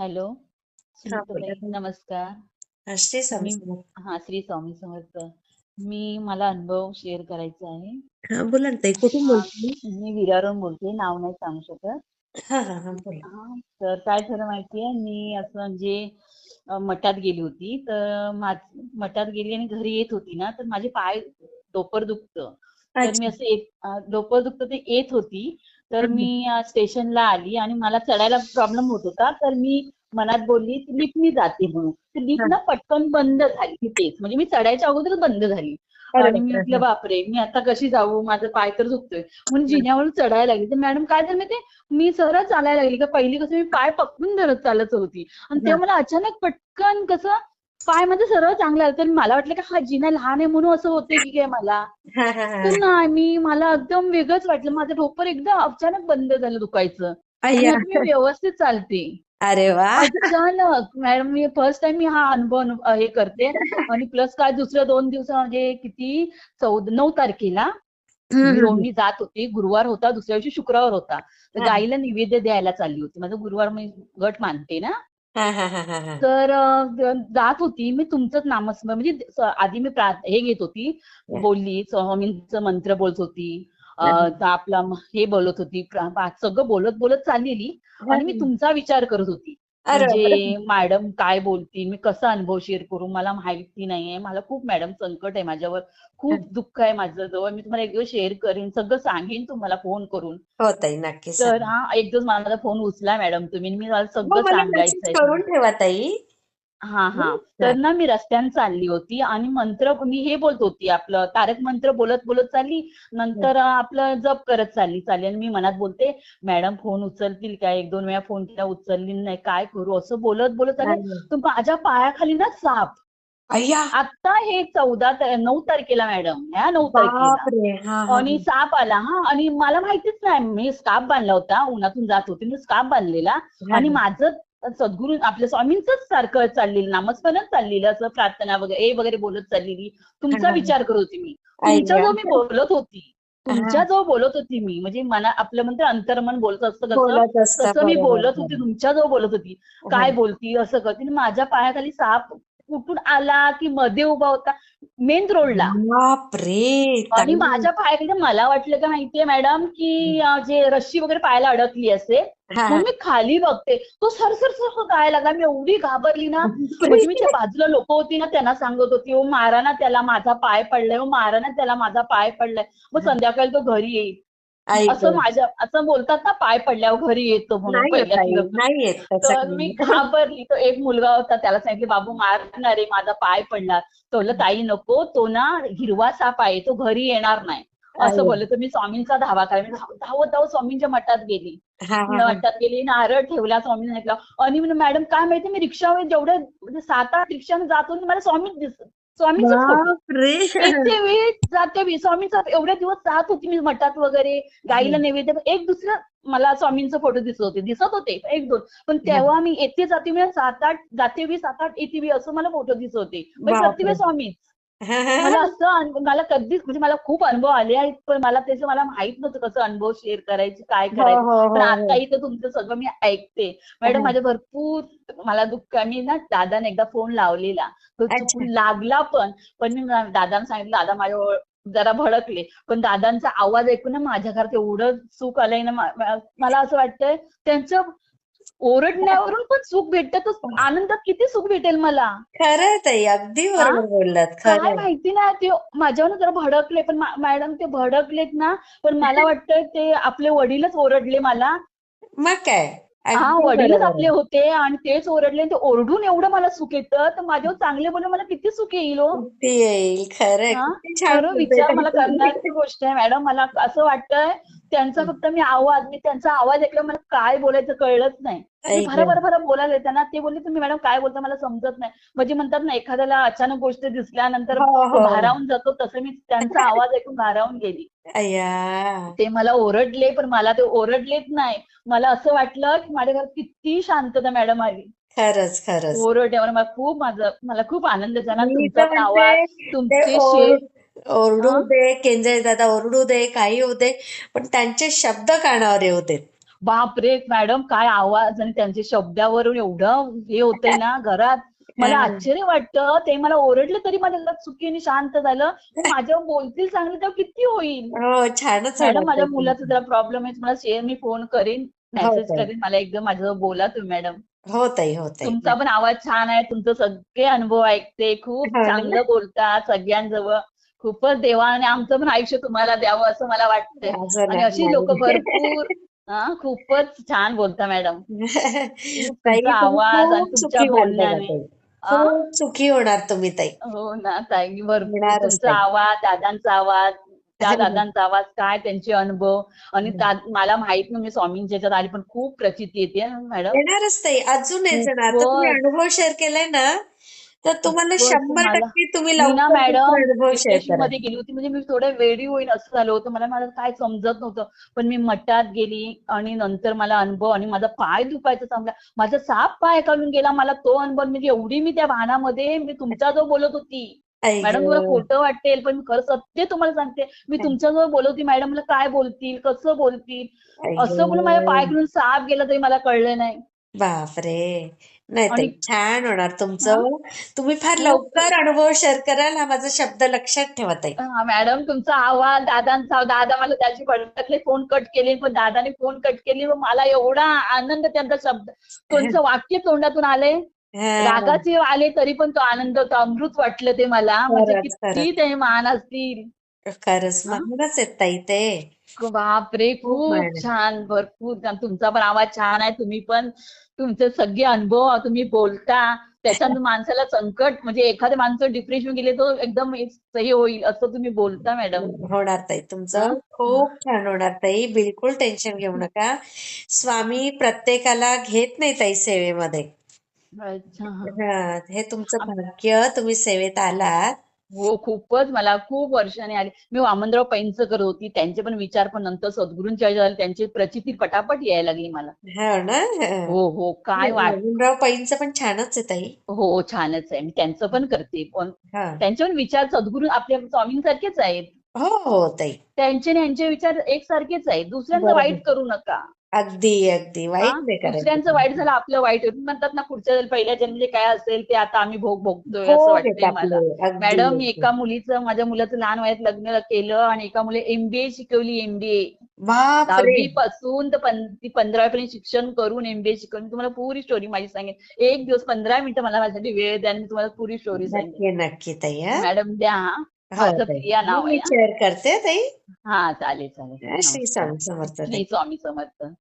Hello. नमस्कार. श्री स्वामी. हा श्री स्वामी समर्थ. मी मला अनुभव शेअर करायचा आहे. बोला ना कुठून बोलते मी विरारून बोलते नाव नाही सांगू शकत. तर काय झालं माहितीये मी असं म्हणजे मठात गेली होती तर मठात गेली आणि घरी येत होती ना तर माझे पाय डोपर दुखतं. तर मी असं डोकं दुखतं ते येत होती तर. मी स्टेशनला आली आणि मला चढायला प्रॉब्लेम होत होता. तर मी मनात बोलली की लिफ्टनी जाते म्हणून. तर लिफ्ट. ना पटकन बंद झाली तिथेच. म्हणजे मी चढायच्या अगोदरच बंद झाली. आणि मी म्हटलं बापरे मी आता कशी जाऊ? माझा पाय तर दुखतोय. म्हणून. जिन्यावरून चढायला लागली. तर मॅडम काय झालं माहितीये? मी सरळ चालायला लागली. का पहिली कसं मी पाय पकडून धरत चालत होती. आणि. तेव्हा मला अचानक पटकन कसं पाय माझं सरळ चांगला आलं. तर मला वाटलं की हा जिना लहान आहे म्हणून असं होते की काय मला. तर नाही मी मला एकदम वेगळंच वाटलं. माझं डोपर एकदम अचानक बंद झालं दुखायचं. मी व्यवस्थित चालते. अरे वा. अचानक मॅडम मी फर्स्ट टाइम मी हा अनुभव अनु- हे करते. आणि प्लस काय दुसऱ्या दोन दिवस म्हणजे किती? चौदा नऊ तारखेला मी जात होती. गुरुवार होता दुसऱ्या दिवशी शुक्रवार होता. तर. गाईला नैवेद्य द्यायला चालली होती. माझं गुरुवार मी गट मानते ना. हा हा हा हा हा तर अ, जात होती मी तुमचंच नामस्मरण म्हणजे स- आधी मी प्रा- हे घेत होती बोलली स्वामींचं मंत्र बोलत होती अ, आपला हे बोलत होती प्रा- सगळं बोलत बोलत चाललेली आणि मी तुमचा विचार करत होती. म्हणजे मॅडम काय बोलतील? मी कसा अनुभव शेअर करू? मला माहिती नाहीये. मला खूप मॅडम संकट आहे माझ्यावर. खूप दुःख आहे माझं जवळ मी तुम्हाला एक दिवस शेअर करेन. सगळं सांगेन तुम्हाला फोन करून. हो ताई नक्की तर हा एक दिवस माझा फोन उचला मॅडम तुम्ही. मी मला सगळं सांगायचं करून ठेवा ताई. हा हा. तर ना मी रस्त्याने चालली होती आणि मंत्र मी हे बोलत होती आपलं तारक मंत्र बोलत बोलत चालली. नंतर आपलं जप करत चालली चालली. आणि मी मनात बोलते मॅडम फोन उचलतील काय? एक दोन वेळा फोन केला उचलली नाही. काय करू? असं बोलत बोलत चालले. अरे. तर माझ्या पायाखाली ना साप. आता हे चौदा नऊ तारखेला मॅडम. ह्या नऊ तारखेला. आणि साप आला हा. आणि मला माहितीच नाही मी स्कार्फ बांधला होता. उन्हातून जात होती मी स्कार्फ बांधलेला. आणि माझं सद्गुरू आपल्या स्वामींच सारखं चाललेलं नामस्मरण चाललेलं असं प्रार्थना वगैरे ए वगैरे बोलत चाललेली. तुमचा हा. विचार करत होती मी. अय्या. तुमच्या जो मी बोलत होती. तुमच्या जो बोलत होती मी. म्हणजे मना आपलं म्हणते अंतर्मन बोलत असतं कसं? तसं मी बोलत होती बरोबर. तुमच्या जो बोलत होती. काय बोलती असं करते. माझ्या पायाखाली साप कुठून आला की मध्ये उभा होता? मेन रोडला बापरे आणि. माझ्या पायाकडे मला वाटलं का माहितीये मॅडम की जे रस्सी वगैरे पायाला अडकली असे मग मी खाली बघते. तो सर सर सर गायला लागला. मी एवढी घाबरली ना. म्हणजे मी त्या बाजूला लोक होती ना त्यांना सांगत होती ओ मारा ना त्याला माझा पाय पडलाय. ओ मारा ना त्याला माझा पाय पडलाय. मग संध्याकाळी तो घरी येईल. असं. माझ्या असं बोलतात ना पाय पडल्यावर घरी येतो म्हणून नाही तर. मी घाबरली तो एक मुलगा होता त्याला सांगितले बाबू मारणार रे माझा पाय पडला तो म्हणलं, ताई नको तो ना हिरवा साप आहे तो घरी येणार नाही. असं बोलले तर मी स्वामींचा धावा काय मी धाव- धावत धावत स्वामींच्या मठात गेली हा, हा, हा. मठात गेली नारळ ठेवला स्वामींना सांगितलं आणि मॅडम काय माहिती मी रिक्षावर जेवढे म्हणजे सात आठ रिक्षाने जातो मला स्वामीच दिसत वेळ जाते स्वामींचा एवढे दिवस जात होती मी मठात वगैरे गाईला नैवेद्य. एक दुसरं मला स्वामींचा फोटो दिसत होते. दिसत होते एक दोन. पण तेव्हा मी येते जाते वेळ सात आठ जाते सात आठ येते असं मला फोटो दिसत होते. पण. प्रत्येक स्वामीच मला असं मला कधीच म्हणजे मला खूप अनुभव आले आहेत पण मला त्याचं मला माहीत नव्हतं कसं अनुभव शेअर करायचे काय हो, करायचं. हो, पण हो. आता इथं तुमचं सगळं मी ऐकते. मॅडम. माझ्या भरपूर मला दुःख मी ना दादाने एकदा फोन लावलेला. तो लागला पण पण मी दादांना सांगितलं दादा माझ्या जरा भडकले. पण दादांचा आवाज ऐकून ना माझ्या घरात एवढं सुख आलंय ना मला असं वाटतंय त्यांचं ओरडण्यावरून पण सुख भेटतं. तर आनंदात किती सुख भेटेल मला. खरंय ताई अगदी बरोबर बोललात. काय माहिती नाही ते माझ्यावर जरा भडकले पण मॅडम ते भडकलेत ना पण मला वाटतं ते आपले वडीलच ओरडले मला. मग काय? हा वडीलच आपले होते आणि तेच ओरडले ते ओरडून एवढं मला सुख येतं. तर माझ्यावर चांगले बोलून मला किती सुख येईल हो. येईल? हा? खरं विचार मला. करण्याची गोष्ट आहे मॅडम. मला असं वाटतंय त्यांचा फक्त मी आवाज मी त्यांचा आवाज ऐकला मला काय बोलायचं कळलंच नाही. मी ऐक भरा बोलायला त्यांना ते बोलले तुम्ही मॅडम काय बोलता मला समजत नाही. म्हणजे म्हणतात ना एखाद्याला अचानक गोष्ट दिसल्यानंतर हो, हो. भारावून जातो तसं मी त्यांचा आवाज ऐकून भारावून गेली. ते मला ओरडले पण मला ते ओरडलेच नाही. मला असं वाटलं की माझ्या घरात किती शांतता मॅडम आली. खरंच खरंच. ओरडल्यावर मला खूप माझं मला खूप आनंद झाला. तुमचा आवाज तुमचे ओरडू हा? दे केंद्रे दादा ओरडू दे काही होऊ दे पण त्यांचे शब्द कानावर येऊ देत. बापरे मॅडम काय आवाज आणि त्यांच्या शब्दावरून एवढं हे होतंय ना घरात. मला हा. आश्चर्य वाटतं ते मला ओरडले तरी माझ्या चुकीने शांत झालं. पण माझ्यावर बोलतील चांगलं तेव्हा किती होईल? हो छानच मॅडम माझ्या मुलाचा. जरा प्रॉब्लेम आहे तुम्हाला शेअर मी फोन करीन हो मेसेज ताई. करीन मला एकदम माझ्याजवळ बोला तुम्ही मॅडम. हो ताई हो ताई. तुमचा पण आवाज छान आहे तुमचे सगळे अनुभव ऐकते खूप हो ना. चांगलं बोलतात सगळ्यांजवळ. खूपच देवाने आमचं पण आयुष्य तुम्हाला द्यावं असं मला वाटतंय. आणि अशी लोक भरपूर हा खूपच छान बोलता मॅडम. आवाज आणि तुमच्या बोलण्याने. सुखी होणार तुम्ही ताई. हो ना ताई भरपूर तुमचा आवाज दादांचा आवाज त्या दादांचा आवाज काय त्यांचे अनुभव. आणि मला माहीत नाही मी स्वामींच्या ह्याच्यात आली पण खूप प्रचिती येते मॅडम. येणारच ताई अजून खूपच अनुभव शेअर केलाय ना तर तुम्हाला शंभर टक्के तुम्ही मी ना लवकर तुमचे मॅडम अनुभव शेअर डिप्रेशन करा मध्ये गेली होती म्हणजे मी थोडं वेडी होईन असं झालं होतं. मला मला काय समजत नव्हतं. पण मी मठात गेली आणि नंतर मला अनुभव आणि माझा पाय दुखायचा चांगला. माझा साप पाय काढून गेला मला तो अनुभव. म्हणजे एवढी मी त्या वाहनामध्ये मी तुमच्याजवळ बोलत होती. आई मॅडम गं खोटं वाटेल पण मी खरं सत्य तुम्हाला सांगते. मी तुमच्याजवळ बोलत होती मॅडम मला काय बोलतील कसं बोलतील? आई असं बोलून माझ्या पाय गं घेऊन साप गेला तरी मला कळलं नाही. बापरे! नाही आणि ताई छान होणार हा. तुमचं तुम्ही फार खूप लवकर अनुभव शेअर कराल. हा माझा शब्द लक्षात ठेवा ताई. हा मॅडम तुमचा आवाज दादांचा दादा मला त्याची भडकले फोन कट केले पण दादाने फोन कट केली व मला एवढा आनंद त्यांचा शब्द कोणचं वाक्य तोंडातून आले. हा. रागाचे आले तरी पण तो आनंद होता अमृत वाटलं ते मला. म्हणजे खरंच किती ते महान असतील. खरंच हा. महानच आहेत ताई ते. बापरे खूप छान भरपूर छान. तुमचा पण आवाज छान आहे. तुम्ही पण तुमचे सगळे अनुभव तुम्ही बोलता. त्याच्यातून माणसाला संकट म्हणजे एखाद्या माणसं डिप्रेशन गेले तो एकदम सही होईल असं तुम्ही बोलता मॅडम होणार ताई तुमचं खूप छान होणार ताई. बिलकुल टेन्शन घेऊ नका. स्वामी प्रत्येकाला घेत नाही ताई सेवेमध्ये. अच्छा हा. तुमचं भाग्य तुम्ही सेवेत आलात. हो खूपच मला खूप वर्षांनी आली. मी वामनराव पैंचकर होती. त्यांचे पण विचार पण नंतर सद्गुरूंच्या आले. त्यांची प्रचिती पटापट यायला लागली मला. हो ना? हा. हो. काय वाट वामनराव पैंचं पण छानच आहे ताई. हो छानच आहे. मी त्यांचं पण करते. पण त्यांचे पण विचार सद्गुरू आपल्या स्वामींसारखेच आहेत. हो हो ताई. त्यांचे आणि यांचे विचार एकसारखेच आहेत. दुसऱ्यांचं वाईट करू नका. अगदी अगदी. हा? वाईट नाही करायचं. दुसऱ्यांचं वाईट झालं आपलं वाईट. होईल म्हणतात ना पुढच्या पहिल्या जन्मले काय असेल ते आता आम्ही भोग भोगतोय असं आहेत वाटतंय मला. आपले अगदी मॅडम मी अगदी. एका मुलीचं माझ्या मुलाचं लहान वयात लग्न केलं आणि एका मुली एमबीए शिकवली एमबीए बापरे! दहावी पासून तर पं- ती पंधरावी पर्यंत शिक्षण करून एमबीए शिकवून मी तुम्हाला पुरी स्टोरी माझी सांगेन. एक दिवस पंधरा मिनिटं मला माझ्यासाठी वेळ द्या आणि मी तुम्हाला पुरी स्टोरी सांगेन. नक्की नक्की ताई हा. मॅडम द्या हा हो. माझं ताई. प्रिया नाव आहे. हा. शेअर करते ताई. हा चालेल चालेल. हा, श्री स्वामी समर्थ स्वामी समर्थ.